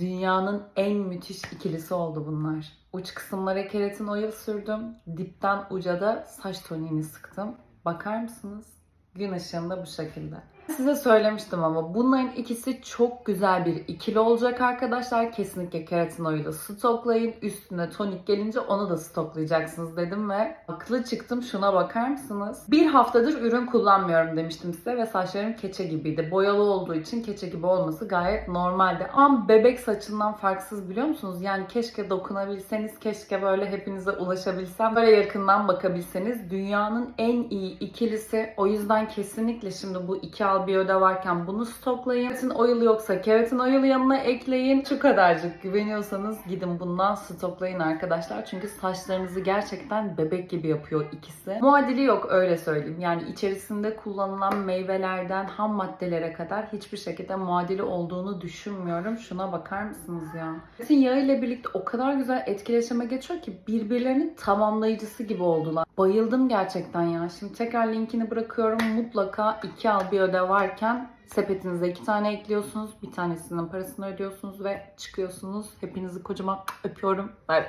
Dünyanın en müthiş ikilisi oldu bunlar. Uç kısımlara keratin oil sürdüm. Dipten uca da saç toniğini sıktım. Bakar mısınız? Gün ışığında bu şekilde. Size söylemiştim ama bunların ikisi çok güzel bir ikili olacak arkadaşlar. Kesinlikle keratin oil'ı stoklayın. Üstüne tonik gelince onu da stoklayacaksınız dedim ve haklı çıktım. Şuna bakar mısınız? Bir haftadır ürün kullanmıyorum demiştim size ve saçlarım keçe gibiydi. Boyalı olduğu için keçe gibi olması gayet normaldi. Ama bebek saçından farksız biliyor musunuz? Yani keşke dokunabilseniz, keşke böyle hepinize ulaşabilsem, böyle yakından bakabilseniz. Dünyanın en iyi ikilisi. O yüzden kesinlikle şimdi bu iki al bir öde varken bunu stoklayın. Keratin oil yoksa keratin oil yanına ekleyin. Şu kadarcık güveniyorsanız gidin bundan stoklayın arkadaşlar. Çünkü saçlarınızı gerçekten bebek gibi yapıyor ikisi. Muadili yok öyle söyleyeyim. Yani içerisinde kullanılan meyvelerden ham maddelere kadar hiçbir şekilde muadili olduğunu düşünmüyorum. Şuna bakar mısınız ya? Keratin yağı ile birlikte o kadar güzel etkileşime geçiyor ki birbirlerinin tamamlayıcısı gibi oldular. Bayıldım gerçekten ya. Şimdi tekrar linkini bırakıyorum. Mutlaka iki al bir varken sepetinize iki tane ekliyorsunuz. Bir tanesinin parasını ödüyorsunuz ve çıkıyorsunuz. Hepinizi kocaman öpüyorum. Bay.